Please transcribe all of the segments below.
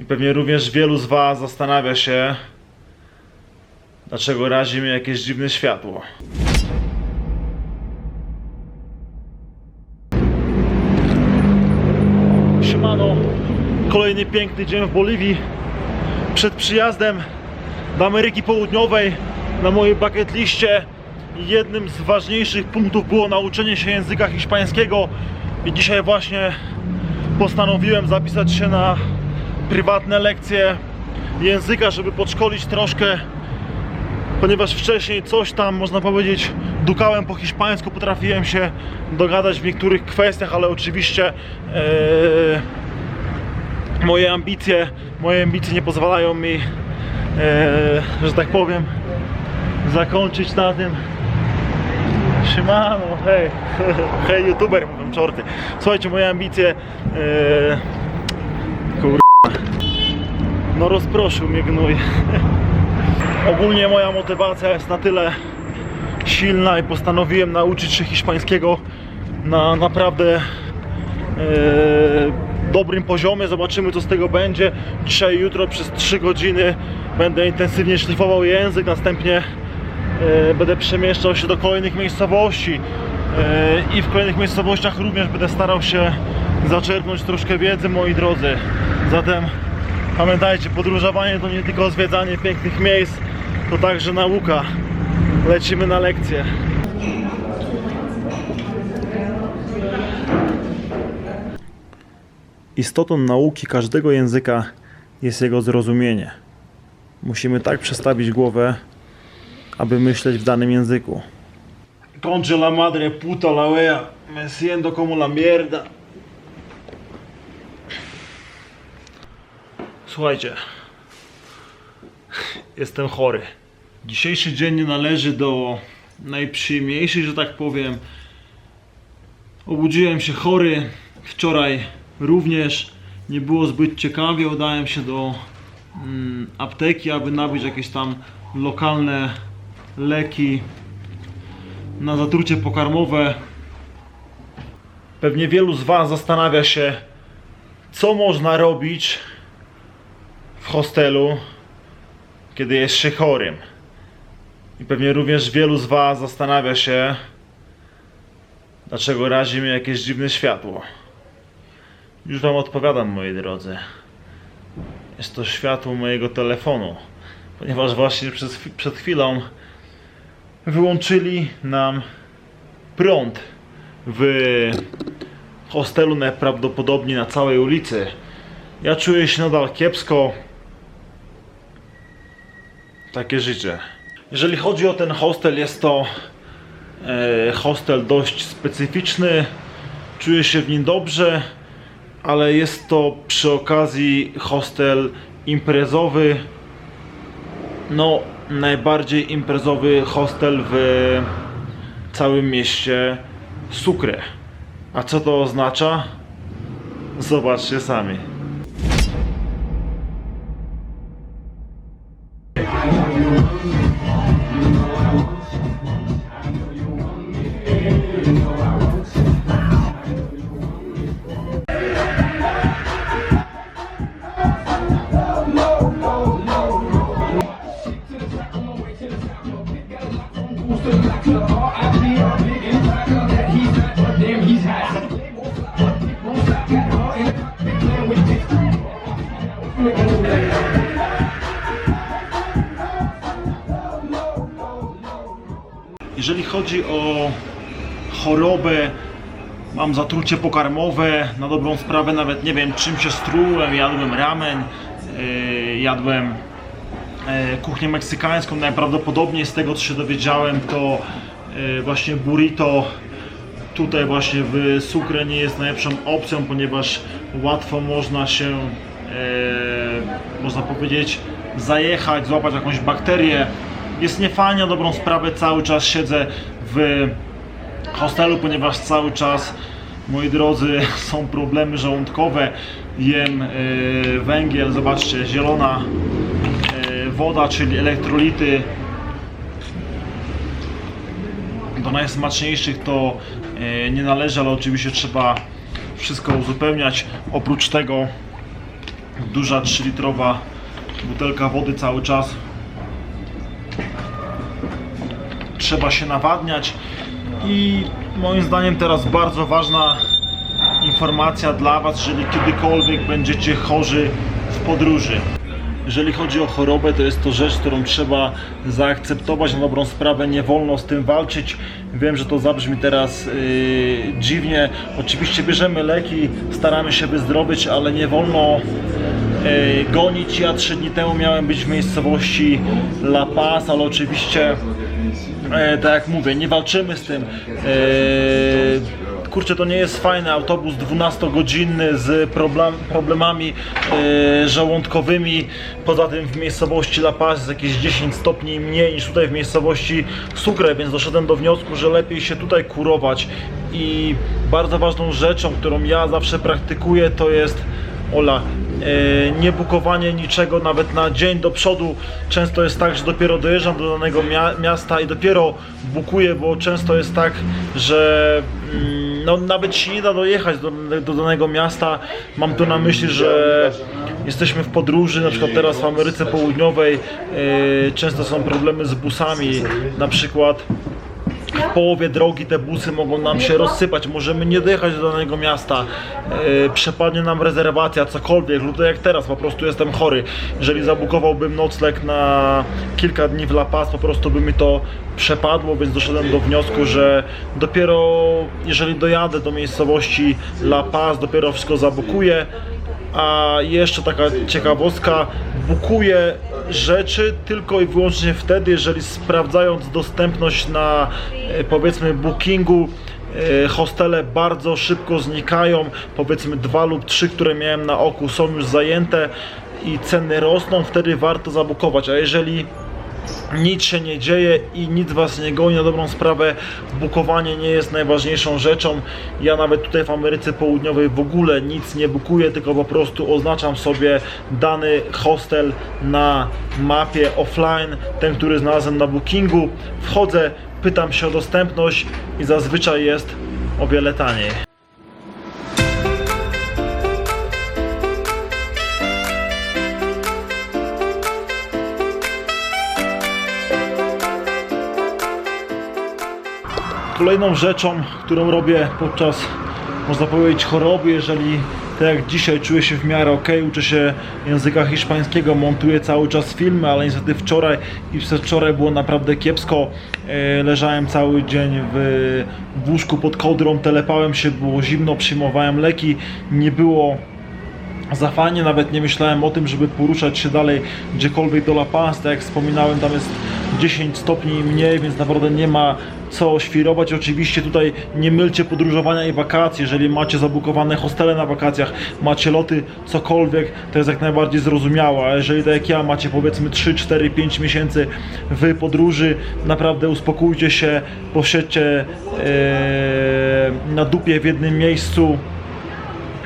I pewnie również wielu z Was zastanawia się, dlaczego razi mnie jakieś dziwne światło. Siemano, kolejny piękny dzień w Boliwii. Przed przyjazdem do Ameryki Południowej na mojej bucket liście jednym z ważniejszych punktów było nauczenie się języka hiszpańskiego i dzisiaj właśnie postanowiłem zapisać się na prywatne lekcje języka, żeby podszkolić troszkę ponieważ wcześniej coś tam, można powiedzieć, dukałem po hiszpańsku, potrafiłem się dogadać w niektórych kwestiach, ale oczywiście e, moje ambicje, moje ambicje nie pozwalają mi, e, że tak powiem, zakończyć na tym. Siemano, hej, hej youtuber, mówią czorty. Słuchajcie, moje ambicje, kur... no rozproszył mnie gnój. Ogólnie moja motywacja jest na tyle silna i postanowiłem nauczyć się hiszpańskiego na naprawdę e, dobrym poziomie. Zobaczymy co z tego będzie. Dzisiaj jutro przez 3 godziny będę intensywnie szlifował język, następnie e, będę przemieszczał się do kolejnych miejscowości e, i w kolejnych miejscowościach również będę starał się zaczerpnąć troszkę wiedzy moi drodzy. Zatem pamiętajcie, podróżowanie to nie tylko zwiedzanie pięknych miejsc, to także nauka. Lecimy na lekcję. Istotą nauki każdego języka jest jego zrozumienie. Musimy tak przestawić głowę, aby myśleć w danym języku. Concha la madre puta la wea, me siento como la mierda. Słuchajcie, jestem chory. Dzisiejszy dzień należy do najprzyjemniejszych, że tak powiem. Obudziłem się chory. Wczoraj również nie było zbyt ciekawie. Udałem się do mm, apteki, aby nabyć jakieś tam lokalne leki na zatrucie pokarmowe. Pewnie wielu z Was zastanawia się, co można robić w hostelu, kiedy jest się chorym. I pewnie również wielu z Was zastanawia się, dlaczego razi mnie jakieś dziwne światło. Już Wam odpowiadam, moi drodzy. Jest to światło mojego telefonu, ponieważ właśnie przed chwilą wyłączyli nam prąd w hostelu najprawdopodobniej na całej ulicy. Ja czuję się nadal kiepsko, takie życie. Jeżeli chodzi o ten hostel, jest to e, hostel dość specyficzny. Czuję się w nim dobrze, ale jest to przy okazji hostel imprezowy. No, najbardziej imprezowy hostel w całym mieście Sucre. A co to oznacza? Zobaczcie sami. Jeżeli chodzi o chorobę, mam zatrucie pokarmowe, na dobrą sprawę nawet nie wiem czym się strułem, jadłem ramen, yy, jadłem e, kuchnię meksykańską, najprawdopodobniej z tego co się dowiedziałem to e, właśnie burrito. Tutaj właśnie w Sucre nie jest najlepszą opcją, ponieważ łatwo można się, e, można powiedzieć, zajechać, złapać jakąś bakterię. Jest niefajnie, dobrą sprawę cały czas siedzę w hostelu, ponieważ cały czas, moi drodzy, są problemy żołądkowe. Jem e, węgiel, zobaczcie, zielona e, woda, czyli elektrolity. Do najsmaczniejszych to e, nie należy, ale oczywiście trzeba wszystko uzupełniać. Oprócz tego Duża 3-litrowa butelka wody cały czas. Trzeba się nawadniać i moim zdaniem teraz bardzo ważna informacja dla Was, jeżeli kiedykolwiek będziecie chorzy w podróży. Jeżeli chodzi o chorobę, to jest to rzecz, którą trzeba zaakceptować na dobrą sprawę, nie wolno z tym walczyć. Wiem, że to zabrzmi teraz yy, dziwnie. Oczywiście bierzemy leki, staramy się wyzdrowieć, ale nie wolno yy, gonić. Ja trzy dni temu miałem być w miejscowości La Paz, ale oczywiście E, tak jak mówię, nie walczymy z tym. E, kurczę, to nie jest fajny autobus 12-godzinny z problem, problemami e, żołądkowymi. Poza tym w miejscowości La Paz jest jakieś 10 stopni mniej niż tutaj w miejscowości Sucre, więc doszedłem do wniosku, że lepiej się tutaj kurować. I bardzo ważną rzeczą, którą ja zawsze praktykuję, to jest Ola, e, nie bukowanie niczego nawet na dzień do przodu. Często jest tak, że dopiero dojeżdżam do danego mia- miasta i dopiero bukuję, bo często jest tak, że mm, no, nawet się nie da dojechać do, do danego miasta. Mam tu na myśli, że jesteśmy w podróży, na przykład teraz w Ameryce Południowej e, często są problemy z busami, na przykład w połowie drogi te busy mogą nam się rozsypać, możemy nie dojechać do danego miasta, e, przepadnie nam rezerwacja, cokolwiek, lub tak jak teraz, po prostu jestem chory. Jeżeli zabukowałbym nocleg na kilka dni w La Paz, po prostu by mi to przepadło, więc doszedłem do wniosku, że dopiero jeżeli dojadę do miejscowości La Paz, dopiero wszystko zabukuję. A jeszcze taka ciekawostka, bukuję rzeczy tylko i wyłącznie wtedy, jeżeli sprawdzając dostępność na e, powiedzmy bookingu e, hostele bardzo szybko znikają, powiedzmy dwa lub trzy, które miałem na oku są już zajęte i ceny rosną, wtedy warto zabukować, a jeżeli nic się nie dzieje i nic was nie goni na dobrą sprawę. Bukowanie nie jest najważniejszą rzeczą. Ja nawet tutaj w Ameryce Południowej w ogóle nic nie bukuję, tylko po prostu oznaczam sobie dany hostel na mapie offline, ten, który znalazłem na bookingu. Wchodzę, pytam się o dostępność i zazwyczaj jest o wiele taniej. Kolejną rzeczą, którą robię podczas, można powiedzieć, choroby, jeżeli tak jak dzisiaj czuję się w miarę ok, uczę się języka hiszpańskiego, montuję cały czas filmy, ale niestety wczoraj i przedwczoraj było naprawdę kiepsko. E, Leżałem cały dzień w, łóżku pod kołdrą, telepałem się, było zimno, przyjmowałem leki, nie było za fajnie, nawet nie myślałem o tym, żeby poruszać się dalej gdziekolwiek do La Paz, tak jak wspominałem, tam jest 10 stopni mniej, więc naprawdę nie ma co świrować. Oczywiście tutaj nie mylcie podróżowania i wakacji, jeżeli macie zabukowane hostele na wakacjach, macie loty, cokolwiek, to jest jak najbardziej zrozumiałe, a jeżeli tak jak ja macie powiedzmy 3, 4, 5 miesięcy w podróży, naprawdę uspokójcie się, posiedźcie e, na dupie w jednym miejscu,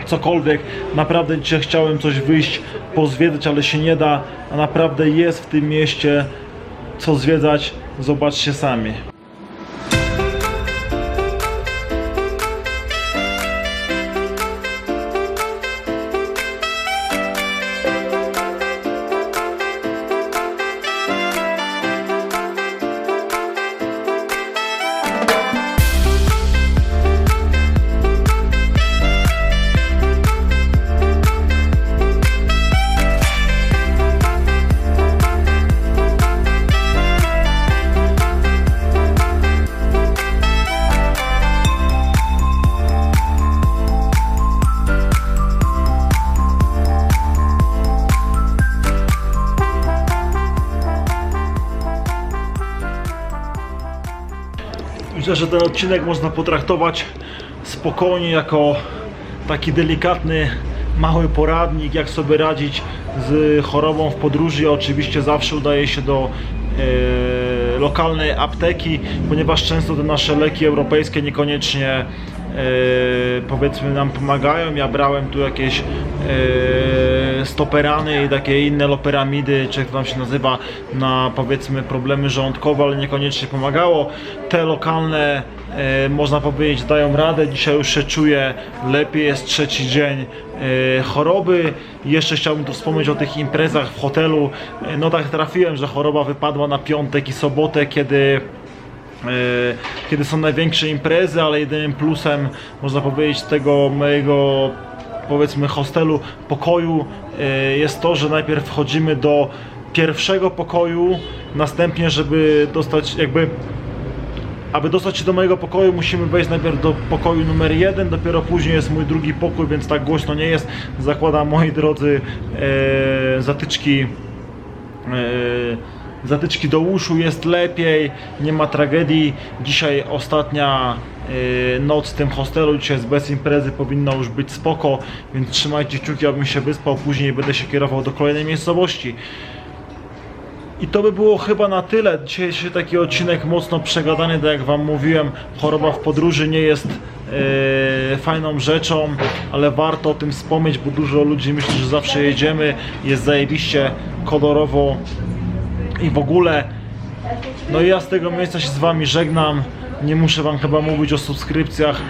cokolwiek. Naprawdę dzisiaj chciałem coś wyjść, pozwiedzać, ale się nie da. A naprawdę jest w tym mieście co zwiedzać. Zobaczcie sami. Myślę, że ten odcinek można potraktować spokojnie jako taki delikatny, mały poradnik, jak sobie radzić z chorobą w podróży. Oczywiście zawsze udaje się do e, lokalnej apteki, ponieważ często te nasze leki europejskie niekoniecznie powiedzmy nam pomagają. Ja brałem tu jakieś e, stoperany i takie inne loperamidy, czy jak to tam się nazywa, na powiedzmy problemy żołądkowe, ale niekoniecznie pomagało. Te lokalne, e, można powiedzieć, dają radę. Dzisiaj już się czuję lepiej, jest trzeci dzień e, choroby. Jeszcze chciałbym tu wspomnieć o tych imprezach w hotelu. E, No tak trafiłem, że choroba wypadła na piątek i sobotę, kiedy e, kiedy są największe imprezy, ale jedynym plusem, można powiedzieć, tego mojego powiedzmy hostelu, pokoju e, jest to, że najpierw wchodzimy do pierwszego pokoju, następnie, żeby dostać jakby aby dostać się do mojego pokoju, musimy wejść najpierw do pokoju numer jeden, dopiero później jest mój drugi pokój, więc tak głośno nie jest. Zakładam, moi drodzy, e, zatyczki e, zatyczki do uszu, jest lepiej, nie ma tragedii. Dzisiaj ostatnia e, noc w tym hostelu, dzisiaj jest bez imprezy, powinno już być spoko, więc trzymajcie kciuki, abym się wyspał, później będę się kierował do kolejnej miejscowości. I to by było chyba na tyle. Dzisiejszy taki odcinek mocno przegadany, tak jak Wam mówiłem, choroba w podróży nie jest e, fajną rzeczą, ale warto o tym wspomnieć, bo dużo ludzi myśli, że zawsze jedziemy, jest zajebiście kolorowo i w ogóle. No i ja z tego miejsca się z Wami żegnam. Nie muszę Wam chyba mówić o subskrypcjach,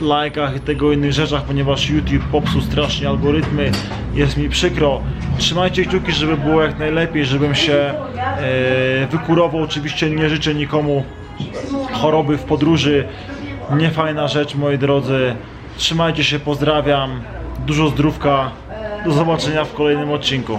lajkach i tego innych rzeczach, ponieważ YouTube popsuł strasznie algorytmy. Jest mi przykro. Trzymajcie kciuki, żeby było jak najlepiej, żebym się e, wykurował. Oczywiście nie życzę nikomu choroby w podróży. Niefajna rzecz, moi drodzy. Trzymajcie się, pozdrawiam. Dużo zdrówka. Do zobaczenia w kolejnym odcinku.